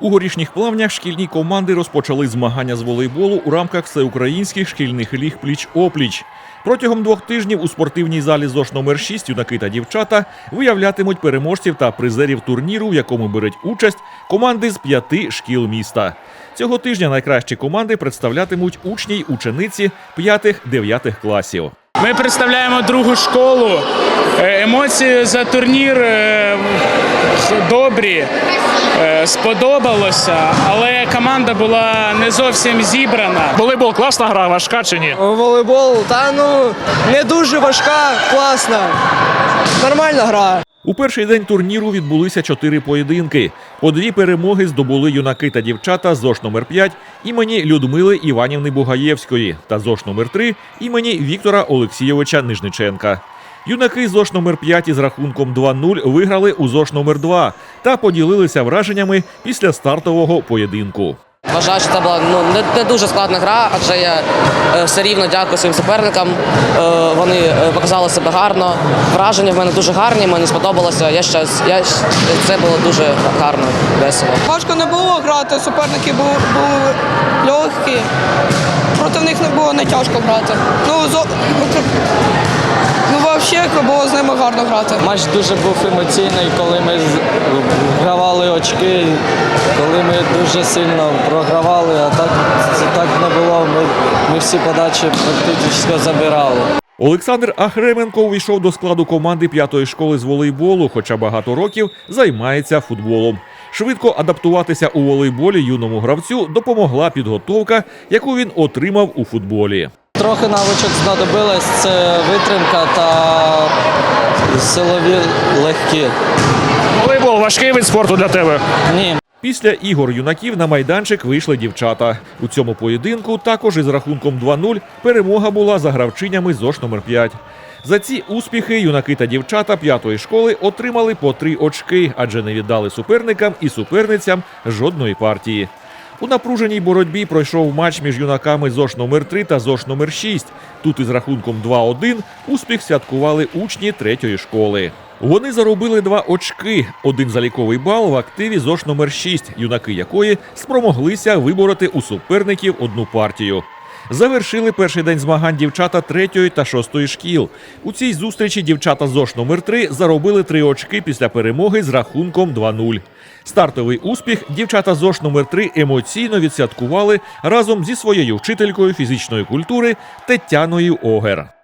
У горішніх плавнях шкільні команди розпочали змагання з волейболу у рамках всеукраїнських шкільних ліг пліч-опліч. Протягом двох тижнів у спортивній залі ЗОШ номер 6 юнаки та дівчата виявлятимуть переможців та призерів турніру, в якому беруть участь команди з п'яти шкіл міста. Цього тижня найкращі команди представлятимуть учні й учениці 5-9 класів. Ми представляємо другу школу. Е, Емоції за турнір е, добрі, е, сподобалося, але команда була не зовсім зібрана. Волейбол класна гра, важка чи ні? Волейбол, та ну не дуже важка, класна. Нормальна гра. У перший день турніру відбулися чотири поєдинки. По дві перемоги здобули юнаки та дівчата з ЗОШ номер 5 імені Людмили Іванівни Бугаєвської та ЗОШ номер 3 імені Віктора Олексійовича Нижниченка. Юнаки ЗОШ номер 5 із рахунком 2-0 виграли у ЗОШ номер 2 та поділилися враженнями після стартового поєдинку. Вважаю, що це була ну не, не дуже складна гра, адже я е, все рівно дякую своїм суперникам. Е, вони е, показали себе гарно. Враження в мене дуже гарні, мені сподобалося. Я щас, я це було дуже гарно, весело. Важко не було грати, суперники були, були легкі. Проти них не було не тяжко грати. Ну, зо, ну, взагалі було з ними гарно грати. Матч дуже був емоційний, коли ми гравали очки, коли ми дуже сильно програвали, а так це так не було. Ми, ми всі подачі практично забирали. Олександр Ахременко увійшов до складу команди п'ятої школи з волейболу, хоча багато років займається футболом. Швидко адаптуватися у волейболі юному гравцю допомогла підготовка, яку він отримав у футболі. Трохи навичок знадобилось це витримка та силові легкі. Волейбол важкий вид спорту для тебе. Ні, Після ігор юнаків на майданчик вийшли дівчата. У цьому поєдинку також із рахунком 2-0 перемога була за гравчинями ЗОШ номер 5 За ці успіхи юнаки та дівчата п'ятої школи отримали по три очки, адже не віддали суперникам і суперницям жодної партії. У напруженій боротьбі пройшов матч між юнаками ЗОШ номер 3 та ЗОШ номер 6 Тут із рахунком 2-1 успіх святкували учні третьої школи. Вони заробили два очки, один заліковий бал в активі ЗОШ номер 6 юнаки якої спромоглися вибороти у суперників одну партію. Завершили перший день змагань дівчата третьої та шостої шкіл. У цій зустрічі дівчата ЗОШ номер 3 заробили три очки після перемоги з рахунком 2-0. Стартовий успіх дівчата ЗОШ номер 3 емоційно відсвяткували разом зі своєю вчителькою фізичної культури Тетяною Огер.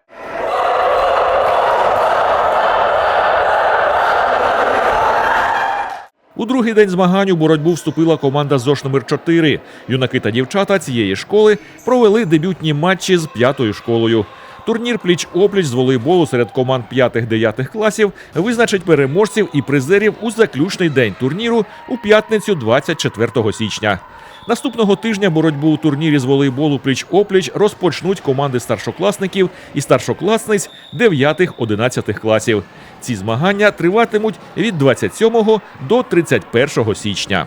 У другий день змагань у боротьбу вступила команда ЗОШ номер 4 Юнаки та дівчата цієї школи провели дебютні матчі з п'ятою школою. Турнір пліч-опліч з волейболу серед команд 5-9 класів визначить переможців і призерів у заключний день турніру у п'ятницю 24 січня. Наступного тижня боротьбу у турнірі з волейболу пліч-опліч розпочнуть команди старшокласників і старшокласниць 9-11 класів. Ці змагання триватимуть від 27 до 31 січня.